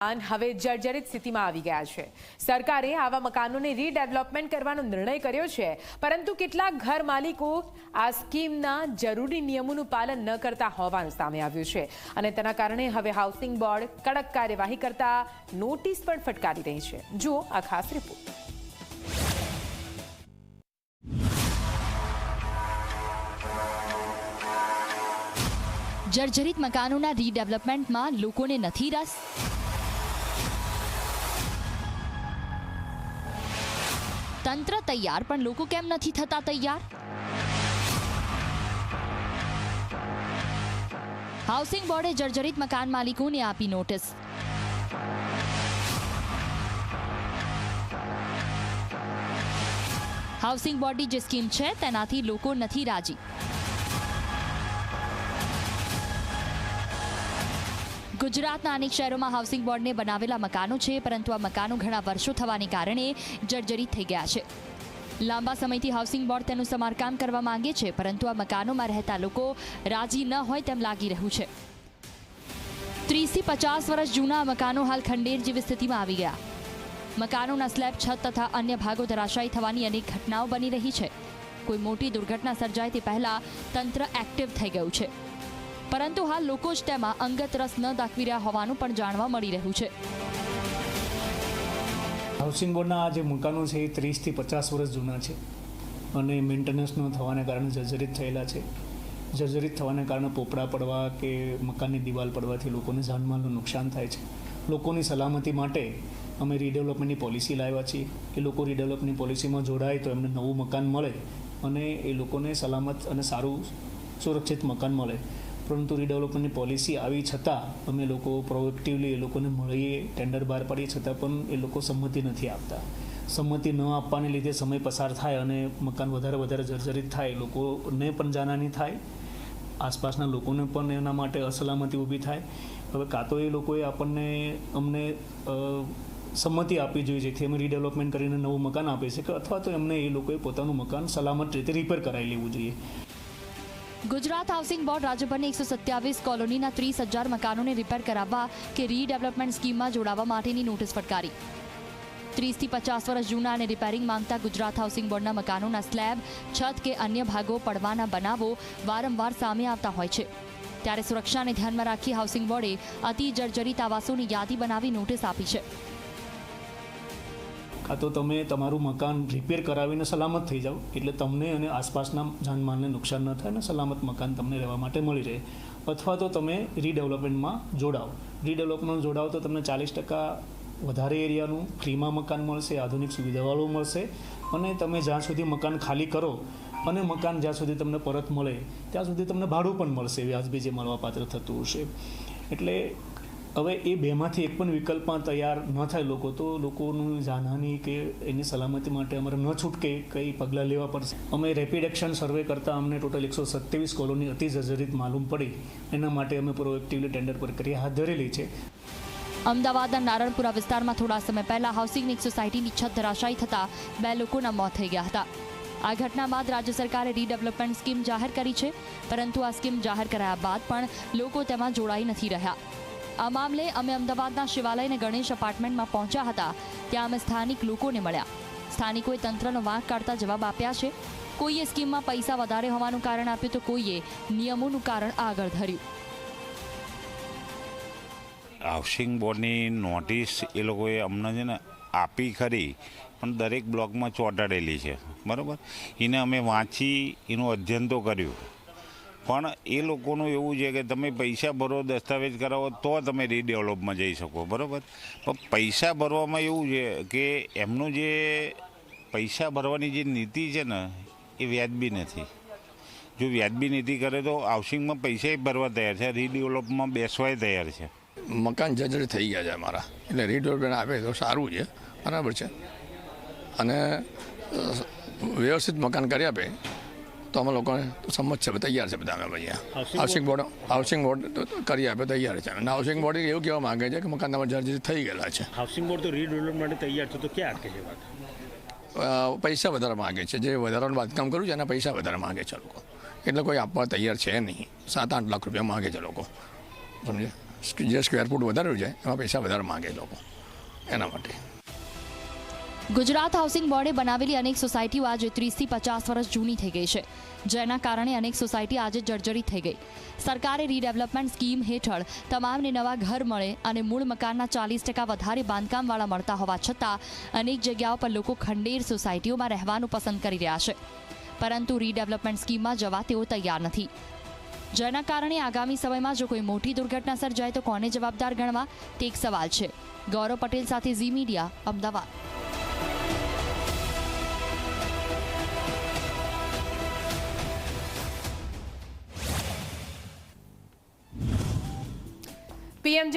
મકાન હવે જર્જરિત સ્થિતિમાં આવી ગયા છે. સરકારે આવા મકાનોને રીડેવલપમેન્ટ કરવાનો નિર્ણય કર્યો છે, પરંતુ કેટલાક ઘર માલિકો આ સ્કીમના જરૂરી નિયમોનું પાલન ન કરતા હોવાનું સામે આવ્યું છે. અને તેના કારણે હવે હાઉસિંગ બોર્ડ કડક કાર્યવાહી કરતા નોટિસ પણ ફટકારી રહી છે. જુઓ આ ખાસ રિપોર્ટ જર્જરિત મકાનોના રીડેવલપમેન્ટમાં લોકોને નથી રસ? તંત્ર તૈયાર, પણ લોકો કેમ નથી થતા તૈયાર? હાઉસિંગ બોર્ડે જર્જરિત મકાન માલિકોને આપી નોટિસ હાઉસિંગ બોર્ડની જે સ્કીમ છે, તેનાથી લોકો નથી રાજી. ગુજરાતના અનેક શહેરોમાં હાઉસિંગ બોર્ડને બનાવેલા મકાનો છે, પરંતુ આ મકાનો ઘણા વર્ષો થવાને કારણે જર્જરિત થઈ ગયા છે. લાંબા સમયથી હાઉસિંગ બોર્ડ તેનું સમારકામ કરવા માંગે છે, પરંતુ આ મકાનોમાં રહેતા લોકો રાજી ન હોય તેમ લાગી રહ્યું છે. ત્રીસથી પચાસ વર્ષ જૂના મકાનો હાલ ખંડેર જેવી સ્થિતિમાં આવી ગયા. મકાનોના સ્લેબ, છત તથા અન્ય ભાગો ધરાશાયી થવાની અનેક ઘટનાઓ બની રહી છે. કોઈ મોટી દુર્ઘટના સર્જાય તે પહેલાં તંત્ર એક્ટિવ થઈ ગયું છે. પરંતુ હાલ લોકો જ તેમાં અંગત રસ ન દાખવી રહ્યા હોવાનું પણ જાણવા મળી રહ્યું છે. હાઉસિંગ બોર્ડના જે મકાનો છે એ ત્રીસથી પચાસ વર્ષ જૂના છે અને મેન્ટેનન્સ ન થવાને કારણે જર્જરિત થયેલા છે. જર્જરિત થવાને કારણે પોપડા પડવા કે મકાનની દિવાલ પડવાથી લોકોને જાનમાલનું નુકસાન થાય છે. લોકોની સલામતી માટે અમે રીડેવલપમેન્ટની પોલિસી લાવ્યા છીએ. કે લોકો રીડેવલપની પોલિસીમાં જોડાય તો એમને નવું મકાન મળે અને એ લોકોને સલામત અને સારું સુરક્ષિત મકાન મળે. પરંતુ રીડેવલપમેન્ટની પોલિસી આવી છતાં અમે લોકો પ્રોએક્ટિવલી એ લોકોને મળીએ ટેન્ડર બહાર પાડીએ છતાં પણ એ લોકો સંમતિ નથી આપતા. સંમતિ ન આપવાને લીધે સમય પસાર થાય અને મકાન વધારે વધારે જર્જરિત થાય લોકોને પણ જાનહાની થાય. આસપાસના લોકોને પણ એના માટે અસલામતી ઊભી થાય. હવે કાં તો એ લોકોએ આપણને અમને સંમતિ આપવી જોઈએ, જેથી અમે રીડેવલપમેન્ટ કરીને નવું મકાન આપી શકીએ, અથવા તો એમને એ લોકોએ પોતાનું મકાન સલામત રીતે રિપેર કરાવી લેવું જોઈએ. ગુજરાત હાઉસિંગ બોર્ડ રાજ્યભરની એકસો સત્યાવીસ કોલોનીના ત્રીસ હજાર મકાનોને રિપેર કરાવવા કે રીડેવલપમેન્ટ સ્કીમમાં જોડાવા માટેની નોટિસ ફટકારી. ત્રીસથી પચાસ વર્ષ જૂના અને રિપેરિંગ માંગતા ગુજરાત હાઉસિંગ બોર્ડના મકાનોના સ્લેબ, છત કે અન્ય ભાગો પડવાના બનાવો વારંવાર સામે આવતા હોય છે. ત્યારે સુરક્ષાને ધ્યાનમાં રાખી હાઉસિંગ બોર્ડે અતિ જર્જરિત આવાસોની યાદી બનાવી નોટિસ આપી છે. કાં તો તમે તમારું મકાન રિપેર કરાવીને સલામત થઈ જાઓ. એટલે તમને અને આસપાસના જાનમાલને નુકસાન ન થાય અને સલામત મકાન તમને રહેવા માટે મળી રહે. અથવા તો તમે રીડેવલપમેન્ટમાં જોડાઓ. રીડેવલપમેન્ટ જોડાઓ તો તમને ચાલીસ ટકા વધારે એરિયાનું ફ્રીમાં મકાન મળશે, આધુનિક સુવિધાવાળું મળશે અને તમે જ્યાં સુધી મકાન ખાલી કરો અને મકાન જ્યાં સુધી તમને પરત મળે, ત્યાં સુધી તમને ભાડું પણ મળશે વ્યાજબી જે મળવાપાત્ર થતું હશે. એટલે હવે એ બેમાંથી એક પણ વિકલ્પમાં તૈયાર ન થાય લોકો, તો લોકોનું જાનહાની કે એની સલામતી માટે અમારે ન છૂટકે કઈ પગલાં લેવા પડશે. અમે રેપિડ એક્શન સર્વે કરતાં અમને ટોટલ એકસો સત્યાવીસ કોલોની અતિ જર્જરિત માલુમ પડી. એના માટે અમે પ્રોએક્ટિવલી ટેન્ડર પ્રક્રિયા હાથ ધરેલી છે. અમદાવાદના નારણપુરા વિસ્તારમાં થોડા સમય પહેલા હાઉસિંગની સોસાયટીની છત ધરાશાયી થતા બે લોકોના મોત થઈ ગયા હતા. આ ઘટના બાદ રાજ્ય સરકારે રીડેવલપમેન્ટ સ્કીમ જાહેર કરી છે, પરંતુ આ સ્કીમ જાહેર કરાયા બાદ પણ લોકો તેમાં જોડાઈ નથી રહ્યા. આ મામલે અમે અમદાવાદના શિવાલય અને ગણેશ અપાર્ટમેન્ટમાં પહોંચ્યા હતા. ત્યાં અમે સ્થાનિક લોકોને મળ્યા. સ્થાનિકોએ તંત્રનો વાંક કાઢતા જવાબ આપ્યા છે. કોઈએ સ્કીમમાં પૈસા વધારે હોવાનું કારણ આપ્યું તો કોઈએ નિયમોનું કારણ આગળ ધર્યું. હાઉસિંગ બોર્ડની નોટિસ એ લોકોએ અમને છે ને આપી ખરી, પણ દરેક બ્લોકમાં ચોંટાડેલી છે. બરાબર? એને અમે વાંચી, એનું અધ્યયન તો કર્યું. પણ એ લોકોનું એવું છે કે તમે પૈસા ભરો, દસ્તાવેજ કરાવો, તો તમે રીડેવલપમાં જઈ શકો, બરાબર? પણ પૈસા ભરવામાં એવું છે કે એમનું જે પૈસા ભરવાની જે નીતિ છે ને, એ વ્યાજબી નથી. જો વ્યાજબી નીતિ કરે તો હાઉસિંગમાં પૈસા ભરવા તૈયાર છે રીડેવલપમાં બેસવાય તૈયાર છે. મકાન જજડ થઈ ગયા છે અમારા. એટલે રીડેવલપમેન્ટ આપે તો સારું છે, બરાબર છે. અને વ્યવસ્થિત મકાન કરી આપે. તો અમે લોકોને સંમત છે તૈયાર છે બધા અમે અહીંયા. હાઉસિંગ બોર્ડ હાઉસિંગ બોર્ડ તો કરી આપે તૈયાર છે. અને હાઉસિંગ બોર્ડ એવું કહેવા માંગે છે કે મકાન તમારા જર્જરિત થઈ ગયેલા છે. હાઉસિંગ બોર્ડ તો રીડેવલપમેન્ટ માટે તૈયાર છે તો ક્યાં અટકે છે વાત? પૈસા વધારે માગે છે. જે વધારાનું બાંધકામ કર્યું છે એના પૈસા વધારે માગે છે લોકો. એટલે કોઈ આપવા તૈયાર છે નહીં. સાત આઠ લાખ રૂપિયા માંગે છે લોકો. સમજે જે સ્ક્વેર ફૂટ વધારે છે એમાં પૈસા વધારે માગે લોકો. એના માટે. ગુજરાત હાઉસિંગ બોર્ડે બનાવેલી અનેક સોસાયટીઓ આજે ત્રીસથી પચાસ વર્ષ જૂની થઈ ગઈ છે, જેના કારણે અનેક સોસાયટી આજે જર્જરિત થઈ ગઈ. સરકારે રીડેવલપમેન્ટ સ્કીમ હેઠળ તમામને નવા ઘર મળે અને મૂળ મકાનના ચાલીસ ટકા વધારે બાંધકામવાળા મળતા હોવા છતાં, અનેક જગ્યાઓ પર લોકો ખંડેર સોસાયટીઓમાં રહેવાનું પસંદ કરી રહ્યા છે. પરંતુ રીડેવલપમેન્ટ સ્કીમમાં જવા તેઓ તૈયાર નથી. જેના કારણે આગામી સમયમાં જો કોઈ મોટી દુર્ઘટના સર્જાય તો કોને જવાબદાર ગણવા? તે એક સવાલ છે. ગૌરવ પટેલ સાથે ઝી મીડિયા, અમદાવાદ. પીએમ જય